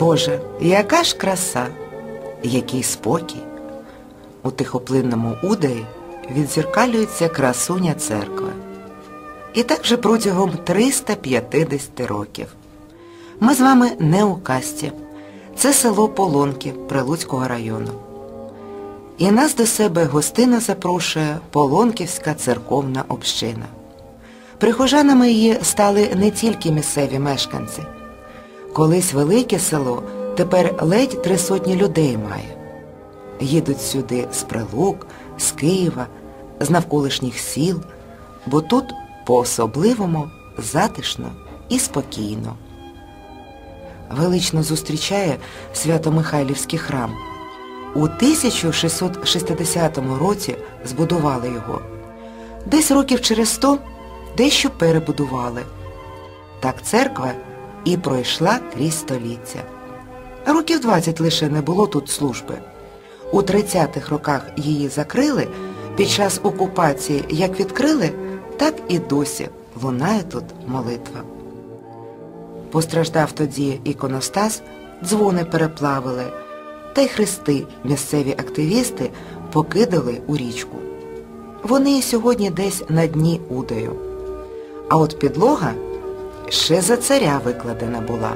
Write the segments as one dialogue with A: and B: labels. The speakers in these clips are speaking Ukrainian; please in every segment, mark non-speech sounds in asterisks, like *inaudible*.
A: Боже, яка ж краса, який спокій. У тихоплинному удаї відзеркалюється красуня церкви. І так же протягом 350 років. Ми з вами не у касті. Це село Полонки Прилуцького району. І нас до себе гостина запрошує Полонківська церковна община. Прихожанами її стали не тільки місцеві мешканці. Колись велике село тепер ледь три сотні людей має. Їдуть сюди з Прилук, з Києва, з навколишніх сіл, бо тут по-особливому затишно і спокійно. Велично зустрічає Свято-Михайлівський храм. У 1660 році збудували його. Десь років через сто дещо перебудували. Так церква і пройшла крізь століття. Років 20 лише не було тут служби. У 30-х роках її закрили, під час окупації як відкрили, так і досі лунає тут молитва. Постраждав тоді іконостас, дзвони переплавили, та й хрести місцеві активісти покидали у річку. Вони і сьогодні десь на дні удаю. А от підлога ще за царя викладена була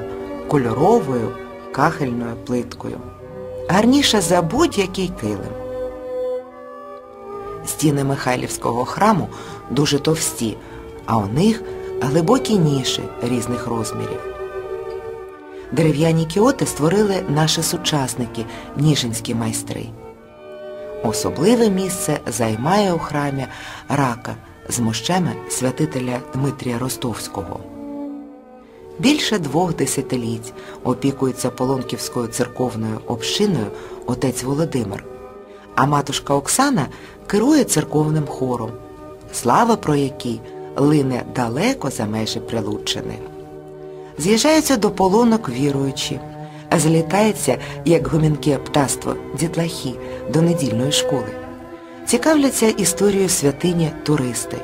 A: кольоровою кахельною плиткою. Гарніше за будь-який килим. Стіни Михайлівського храму дуже товсті, а у них глибокі ніші різних розмірів. Дерев'яні кіоти створили наші сучасники, ніжинські майстри. Особливе місце займає у храмі рака з мощами святителя Дмитрія Ростовського. Більше двох десятиліть опікується Полонківською церковною общиною отець Володимир, а матушка Оксана керує церковним хором, слава про який лине далеко за межі Прилуччини. З'їжджаються до полонок віруючі, злітається, як гомінке птаство, дітлахи до недільної школи. Цікавляться історією святині туристи.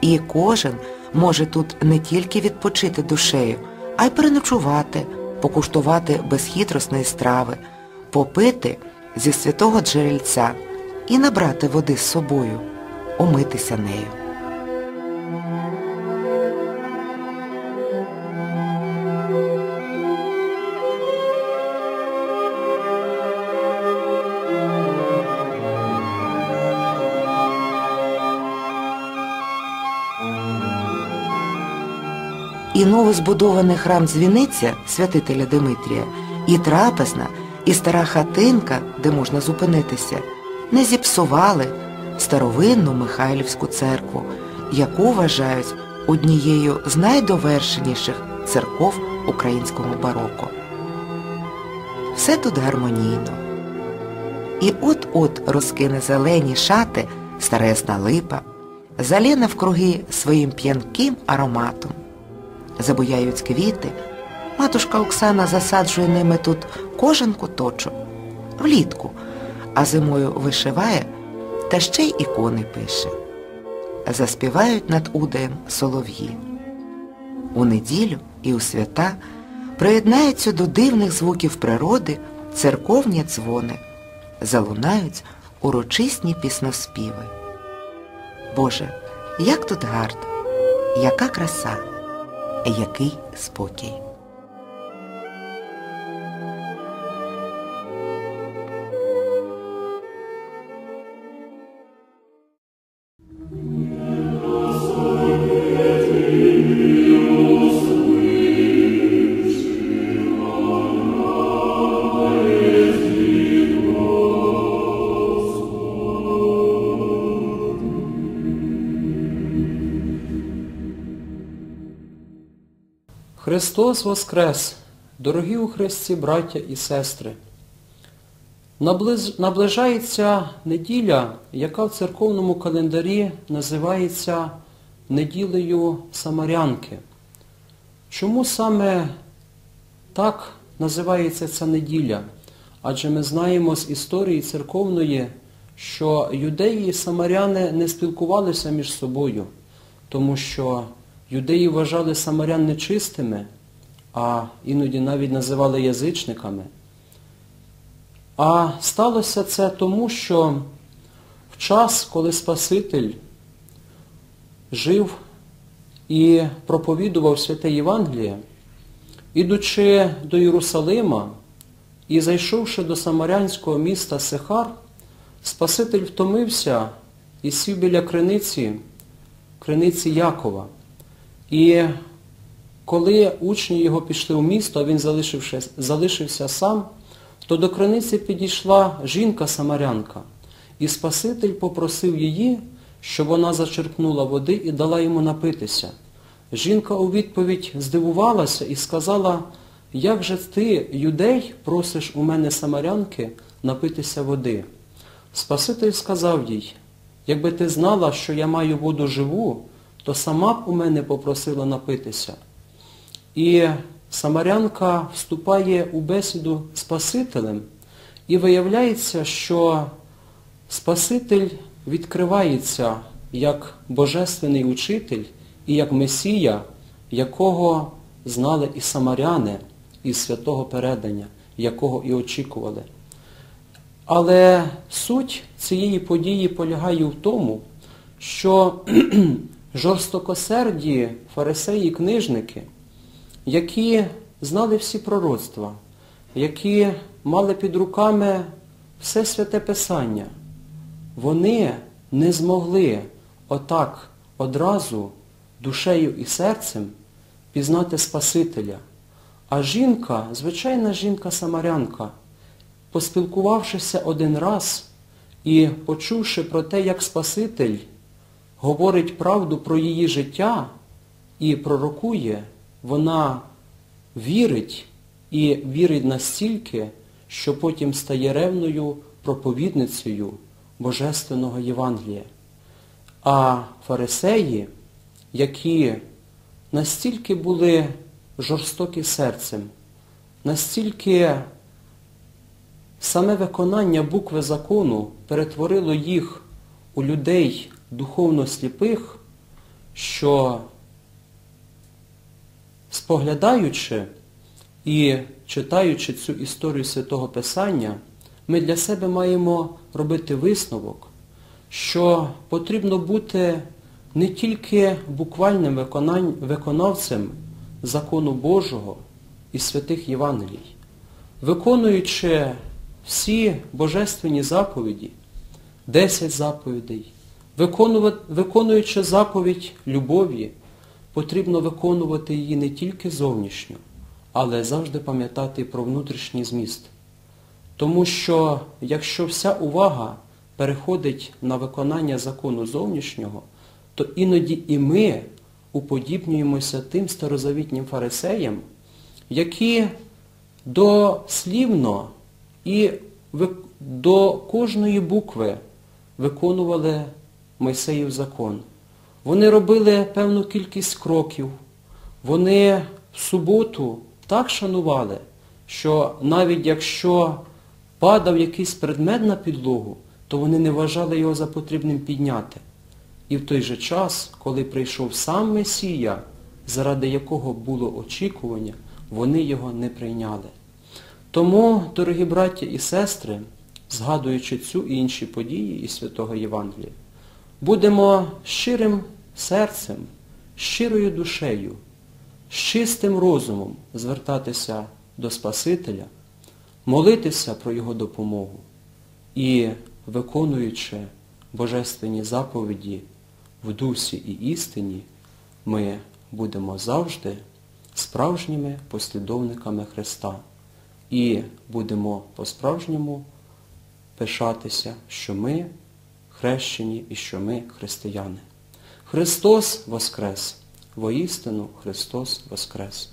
A: І кожен може тут не тільки відпочити душею, а й переночувати, покуштувати безхитросної страви, попити зі святого джерельця і набрати води з собою, умитися нею. І новозбудований храм Дзвіниця святителя Димитрія, і трапезна, і стара хатинка, де можна зупинитися, не зіпсували старовинну Михайлівську церкву, яку вважають однією з найдовершеніших церков українського бароко. Все тут гармонійно. І от-от розкине зелені шати старесна липа, залє навкруги своїм п'янким ароматом забуяють квіти, матушка Оксана засаджує ними тут кожен куточок, влітку, а зимою вишиває та ще й ікони пише. Заспівають над удаєм солов'ї. У неділю і у свята приєднаються до дивних звуків природи церковні дзвони, залунають урочисні пісноспіви. Боже, як тут гарно, яка краса! Який спокій.
B: Христос Воскрес! Дорогі у Христі браття і сестри! Наближається неділя, яка в церковному календарі називається неділею Самарянки. Чому саме так називається ця неділя? Адже ми знаємо з історії церковної, що юдеї і самаряни не спілкувалися між собою, тому що юдеї вважали самарян нечистими, а іноді навіть називали язичниками. А сталося це тому, що в час, коли Спаситель жив і проповідував святе Євангеліє, ідучи до Єрусалима і зайшовши до самарянського міста Сехар, Спаситель втомився і сів біля криниці, криниці Якова. І коли учні його пішли в місто, а він залишився, сам, то до криниці підійшла жінка-самарянка, і Спаситель попросив її, щоб вона зачерпнула води і дала йому напитися. Жінка у відповідь здивувалася і сказала, як же ти, юдей, просиш у мене самарянки напитися води? Спаситель сказав їй, якби ти знала, що я маю воду живу, то сама б у мене попросила напитися. І Самарянка вступає у бесіду Спасителем, і виявляється, що Спаситель відкривається як божественний учитель і як Месія, якого знали і самаряни із святого передання, якого і очікували. Але суть цієї події полягає в тому, що *clears throat* жорстокосерді фарисеї і книжники, які знали всі пророцтва, які мали під руками все святе Писання, вони не змогли отак одразу душею і серцем пізнати Спасителя. А жінка, звичайна жінка-самарянка, поспілкувавшися один раз і почувши про те, як Спаситель говорить правду про її життя і пророкує, вона вірить і вірить настільки, що потім стає ревною проповідницею Божественного Євангелія. А фарисеї, які настільки були жорстокі серцем, настільки саме виконання букви закону перетворило їх у людей духовно сліпих, що споглядаючи і читаючи цю історію Святого Писання, ми для себе маємо робити висновок, що потрібно бути не тільки буквальним виконавцем закону Божого і святих Євангелій, виконуючи всі божественні заповіді, 10 заповідей, виконуючи заповідь любові, потрібно виконувати її не тільки зовнішньо, але завжди пам'ятати про внутрішній зміст. Тому що якщо вся увага переходить на виконання закону зовнішнього, то іноді і ми уподібнюємося тим старозавітнім фарисеям, які дослівно і до кожної букви виконували Мойсеїв закон. Вони робили певну кількість кроків. Вони в суботу так шанували, що навіть якщо падав якийсь предмет на підлогу, то вони не вважали його за потрібним підняти. І в той же час, коли прийшов сам Месія, заради якого було очікування, вони його не прийняли. Тому, дорогі браття і сестри, згадуючи цю і інші події із Святого Євангелія, будемо щирим серцем, щирою душею, з чистим розумом звертатися до Спасителя, молитися про Його допомогу і, виконуючи божественні заповіді в дусі і істині, ми будемо завжди справжніми послідовниками Христа і будемо по-справжньому пишатися, що ми хрещені і що ми християни. Христос Воскрес! Воістину Христос Воскрес!